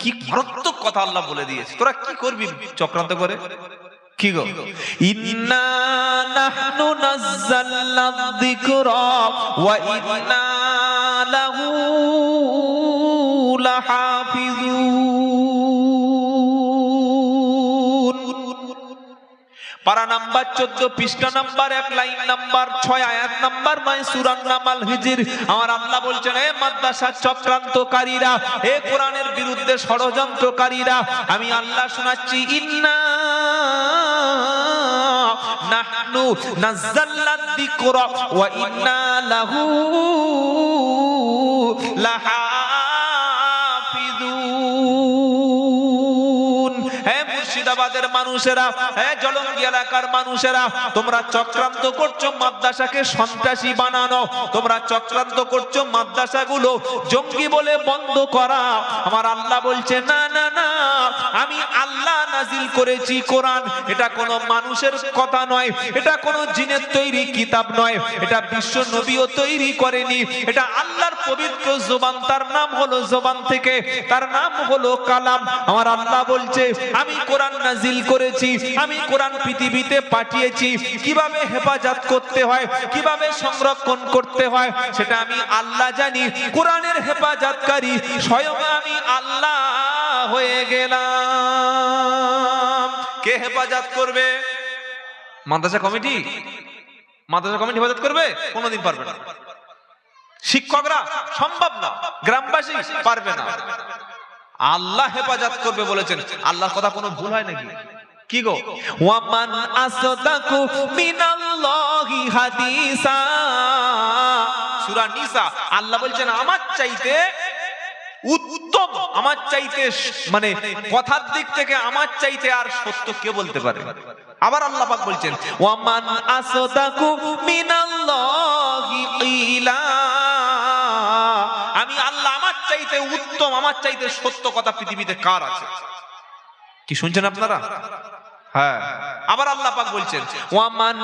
কি মারাত্মক কথা আল্লাহ বলে দিয়েছে। তোরা কি করবি চক্রান্ত করে? কি গো? ইন্না নাহনু যিকরা ওয়া ইন্না পারা নাম্বার চোদ্দ, পৃষ্ঠা নাম্বার এক, লাইন নাম্বার ছয়, আয়াত নাম্বার নয় সুরান নামাল হিজির। আমার আল্লাহ বলছেন, এ মাদ্রাসা চক্রান্তকারীরা, এ কোরআনের বিরুদ্ধে ষড়যন্ত্রকারীরা, আমি আল্লাহ শোনাচ্ছি, ইন্না নাহনু নাযালনা যিকরা, ওয়া ইন্না লাহু লাহাফিজুন মুর্শিদাবাদের মানুষেরা, হে জলঙ্গি এলাকার মানুষেরা, তোমরা চক্রান্ত করছ মাদ্রাসাকে সন্ত্রাসী বানানো। তোমরা চক্রান্ত করছ মাদ্রাসাগুলো জঙ্গি বলে বন্ধ করা। আমার আল্লাহ বলছে, না না না, আমি আল্লাহ নাজিল করেছি কোরআন। এটা কোনো মানুষের কথা নয়, এটা কোনো জিনের তৈরি কিতাব নয়। এটা বিশ্ব নবীও তৈরি করেনি, এটা আল্লাহর পবিত্র জবান, তার নাম হলো জবান থেকে, তার নাম হলো কালাম। আমার আল্লাহ বলছে, আমি কোরআন নাজিল করেছি, আমি কোরআন পৃথিবীতে পাঠিয়েছি। কীভাবে হেফাজত করতে হয়, কীভাবে সংরক্ষণ করতে হয়, সেটা আমি আল্লাহ জানি। কোরআনের হেফাজতকারী স্বয়ং আমি আল্লাহ হয়ে গেলাম। কে হেফাজত করবে? মাদ্রাসা কমিটি? মাদ্রাসা কমিটি হেফাজত করবে? কোনোদিন পারবে না। শিক্ষকরা সম্ভব না গ্রামবাসী পারবে না। আল্লাহ হেফাজত করবে বলেছেন। আল্লাহর কথা কোনো ভুল হয় নাকি? কি গো? ওয়ামান আসদাকু মিনাল্লাহি হাদিসা। সূরা নিসা আল্লাহ বলছেন আমার চাইতে উত্তম আমার চাইতে মানে কথার দিক থেকে আমার চাইতে আর সত্য কে বলতে পারে? আবার আল্লাহ পাক বলছেন ওয়ামান আসদাকু মিনাল্লাহি ইলা। আমি আল্লাহ আমার চাইতে উত্তম, আমার চাইতে সত্য কথা পৃথিবীতে কার আছে? কি শুনছেন আপনারা? হ্যাঁ। আবার আল্লাহ পাক বলছেন আল্লাহ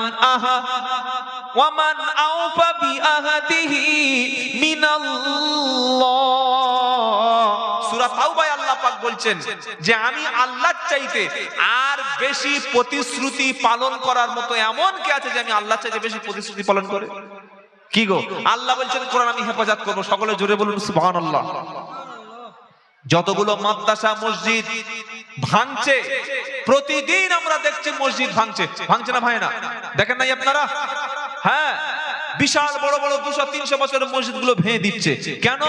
যে, আমি আল্লাহর চাইতে আর বেশি প্রতিশ্রুতি পালন করার মতো এমন কে আছে যে, আমি আল্লাহর চাইতে বেশি প্রতিশ্রুতি পালন করে? কি গো? আল্লাহ বলছেন, কোরআন আমি হেফাজত করব। সকলে জোরে বলুন, সুবহানাল্লাহ। যতগুলো মাদ্রাসা, মসজিদ ভাঙছে, প্রতিদিন আমরা দেখছি মসজিদ ভাঙছে। ভাঙছে না ভাই না? দেখেন নাই আপনারা? হ্যাঁ? বিশাল বড় বড় দুশো, তিনশো বছরের মসজিদগুলো ভেঙে দিচ্ছে। কেন?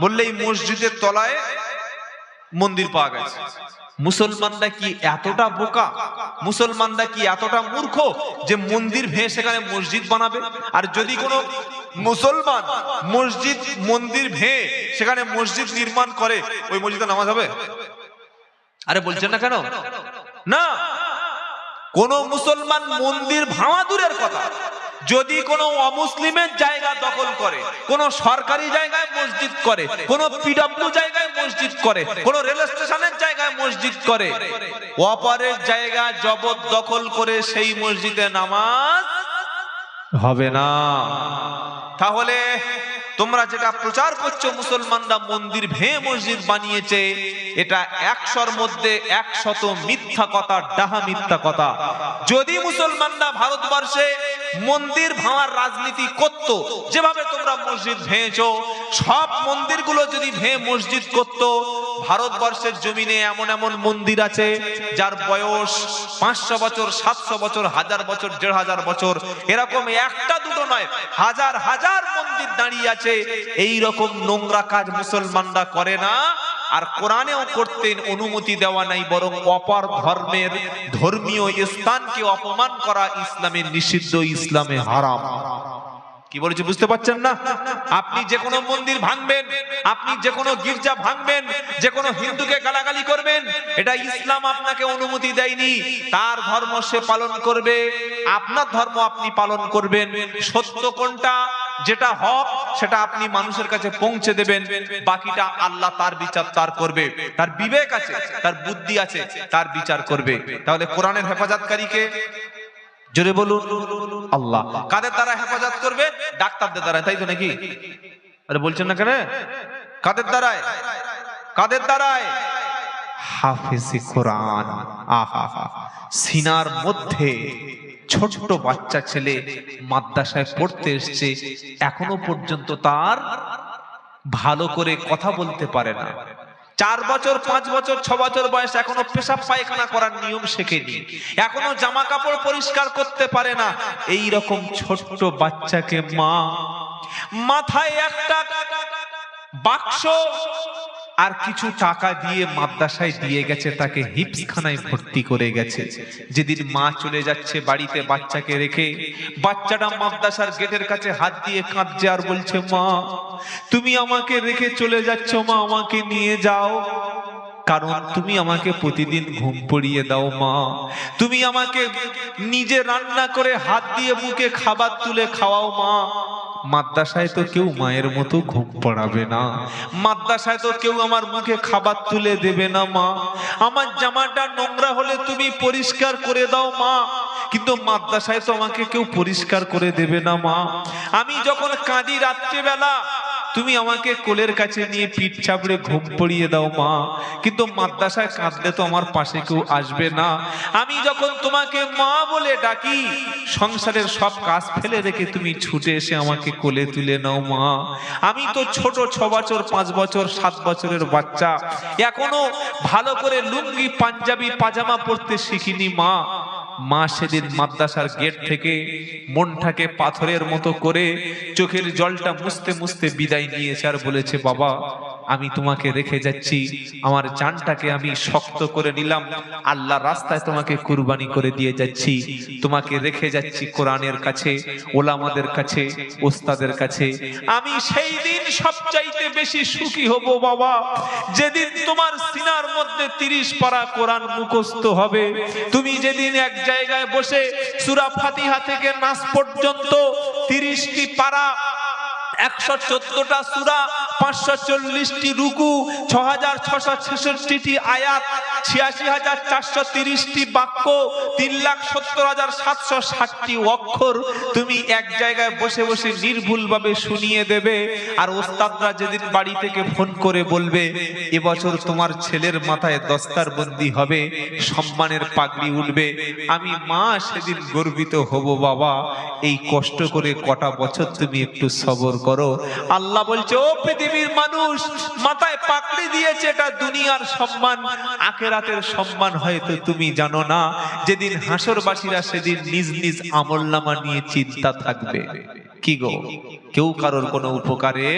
বললে এই মসজিদের তলায় মন্দির পাওয়া গেছে। মুসলমানরা কি এতটা বোকা? মুসলমানরা কি এতটা মূর্খ যে মন্দির ভেঙে সেখানে মসজিদ বানাবে? আর যদি কোনো মুসলমান মসজিদ, মন্দির ভেঙে সেখানে মসজিদ নির্মাণ করে, ওই মসজিদে নামাজ হবে? আরে বলছেন না কেন? না! কোন মুসলমান মন্দির ভাঙা দূরের কথা। যদি কোনো অমুসলিমের জায়গা দখল করে, কোন সরকারি জায়গায় মসজিদ করে, কোন পিডব্লিউ জায়গায় মসজিদ করে, কোন রেল স্টেশনের জায়গায় মসজিদ করে, অপরের জায়গা জবত দখল করে সেই মসজিদে নামাজ হবে না। তাহলে তোমরা যেটা প্রচার করছ মুসলমানরা মন্দির ভেঙে মসজিদ বানিয়েছে, এটা একশোর মধ্যে একশত মিথ্যা কথা, ডাহা মিথ্যা কথা। যদি মুসলমানরা ভারতবর্ষে মন্দির ভাঙার রাজনীতি করত, যেভাবে তোমরা মসজিদ ভেঙেছো, সব মন্দিরগুলো যদি ভেঙে মসজিদ করত, ভারতবর্ষের জমিনে এমন এমন মন্দির আছে, যার বয়স পাঁচশো বছর, সাতশো বছর, হাজার বছর, দেড় হাজার বছর। এরকম একটা দুটো নয়, হাজার হাজার মন্দির দাঁড়িয়ে আছে এই রকম নোংরা কাজ মুসলমানরা করে না। আর কোরআনেও করতেন, অনুমতি দেওয়া নাই, বরং অপর ধর্মের ধর্মীয় স্থানকে অপমান করা ইসলামের নিষিদ্ধ, ইসলামে হারাম। কি বলেছে বুঝতে পারছেন না? আপনি যে কোনো মন্দির ভাঙবেন, আপনি যে কোনো গির্জা ভাঙবেন, যে কোনো হিন্দুকে গালাগালি করবেন, এটা ইসলাম আপনাকে অনুমতি দেয়নি, তার ধর্ম সে পালন করবে। আপনার ধর্ম আপনি পালন করবেন, সত্য কোনটা? যেটা হক, সেটা আপনি মানুষের কাছে পৌঁছে দেবেন। বাকিটা আল্লাহ তার বিচার তার করবে। তার বিবেক আছে, তার বুদ্ধি আছে, তার বিচার করবে। তাহলে কোরআনের হেফাজতকারীকে জোরে বলুন, আল্লাহ। কাদের দ্বারা হেফাজত করবে? ডাক্তারদের দ্বারা, তাই তো নাকি? আরে বলছেন না কেন? কাদের দ্বারায়? কাদের দ্বারায়? কোরআন, আহা, সিনার মধ্যে ছোট্ট বাচ্চা ছেলে মাদ্রাসায় পড়তে এসছে, এখনও পর্যন্ত তার ভালো করে কথা বলতে পারে না। চার বছর, পাঁচ বছর, ছ বছর বয়স এখনও পেশাব পায়খানা করার নিয়ম শেখেনি, এখনও জামা কাপড় পরিষ্কার করতে পারে না। এই রকম ছোট্ট বাচ্চাকে মা মাথায় একটা বাক্স আর কিছু টাকা দিয়ে মাদ্রাসায় দিয়ে গেছে, তাকে হিপসখানায় ভর্তি করে গেছে। যেদিন মা চলে যাচ্ছে বাড়িতে বাচ্চাকে রেখে, বাচ্চাটা মাদ্রাসার গেটের কাছে হাত দিয়ে কাঁদছে আর বলছে, মা, তুমি আমাকে রেখে চলে যাচ্ছ, মা, আমাকে নিয়ে যাও। কারণ তুমি আমাকে প্রতিদিন ঘুম পড়িয়ে দাও, মা। তুমি আমাকে নিজে রান্না করে হাত দিয়ে মুখে খাবার তুলে খাওয়াও, মা। মাদ্রাসায় তো কেউ মায়ের মতো ঘুম পড়াবে না। মাদ্রাসায় তো কেউ আমার মুখে খাবার তুলে দেবে না, মা। আমার জামাটা নোংরা হলে তুমি পরিষ্কার করে দাও, মা। কিন্তু মাদ্রাসায় তো আমাকে কেউ পরিষ্কার করে দেবে না, মা। আমি যখন কাঁদি রাত্রেবেলা তুমি আমাকে কোলের কাছে নিয়ে পিঠ চাপড়ে ঘুম পড়িয়ে দাও, মা। কিন্তু মাদ্রাসায় কাঁদলে তো আমার পাশে কেউ আসবে না। আমি যখন তোমাকে মা বলে ডাকি, সংসারের সব কাজ ফেলে রেখে তুমি ছুটে এসে আমাকে কোলে তুলে নাও, মা। আমি তো ছোট ছ বছর, পাঁচ বছর, সাত বছরের বাচ্চা। এখনও ভালো করে লুঙ্গি, পাঞ্জাবি, পাজামা পরতে শিখিনি, মা। মা সেদিন মাদ্রাসার গেট থেকে মনটাকে পাথরের মতো করে চোখের জলটা মুছতে মুছতে বিদায় নিয়েছে আর বলেছে, বাবা আমি তোমাকে রেখে যাচ্ছি। আমার জানটাকে আমি শক্ত করে নিলাম। আল্লাহ রাস্তায় তোমাকে কুরবানি করে দিয়ে যাচ্ছি। তোমাকে রেখে যাচ্ছি কোরআনের কাছে, ওলামাদের কাছে, ওস্তাদের কাছে। আমি সেই দিন সবচাইতে বেশি সুখী হব, বাবা। যেদিন তোমার সিনার মধ্যে তিরিশ পারা কোরআন মুখস্থ হবে। তুমি যেদিন এক জায়গায় বসে সুরা ফাতিহা থেকে নাস পর্যন্ত তিরিশটি পারা, একশো চোদ্দটা সুরা পাঁচশো চল্লিশটি রুকু ছ আয়াত, ছিয়াশি হাজার চারশো তিরিশটি বাক্য, তিন লাখ সত্তর হাজার সাতশো ষাটটি অক্ষর তুমি এক জায়গায় বসে বসে নির্ভুলভাবে শুনিয়ে দেবে। আর ওস্তাদরা যেদিন বাড়ি থেকে ফোন করে বলবে, এবছর তোমার ছেলের মাথায় দস্তার বন্দি হবে, সম্মানের পাগড়ি উঠবে। আমি মা সেদিন গর্বিত হব বাবা। এই কষ্ট করে কটা বছর তুমি একটু সবর করো। আল্লাহ বলছে, ও পৃথিবীর মানুষ মাথায় পাকড়ি দিয়েছে, এটা দুনিয়ার সম্মান। আখেরাতের সম্মান হয়তো তুমি জানো না, যেদিন হাসরবাসীরা সেদিন নিজ নিজ আমল নামা নিয়ে চিন্তা থাকবে। কি গো? কেউ কারোর কোনো উপকারে?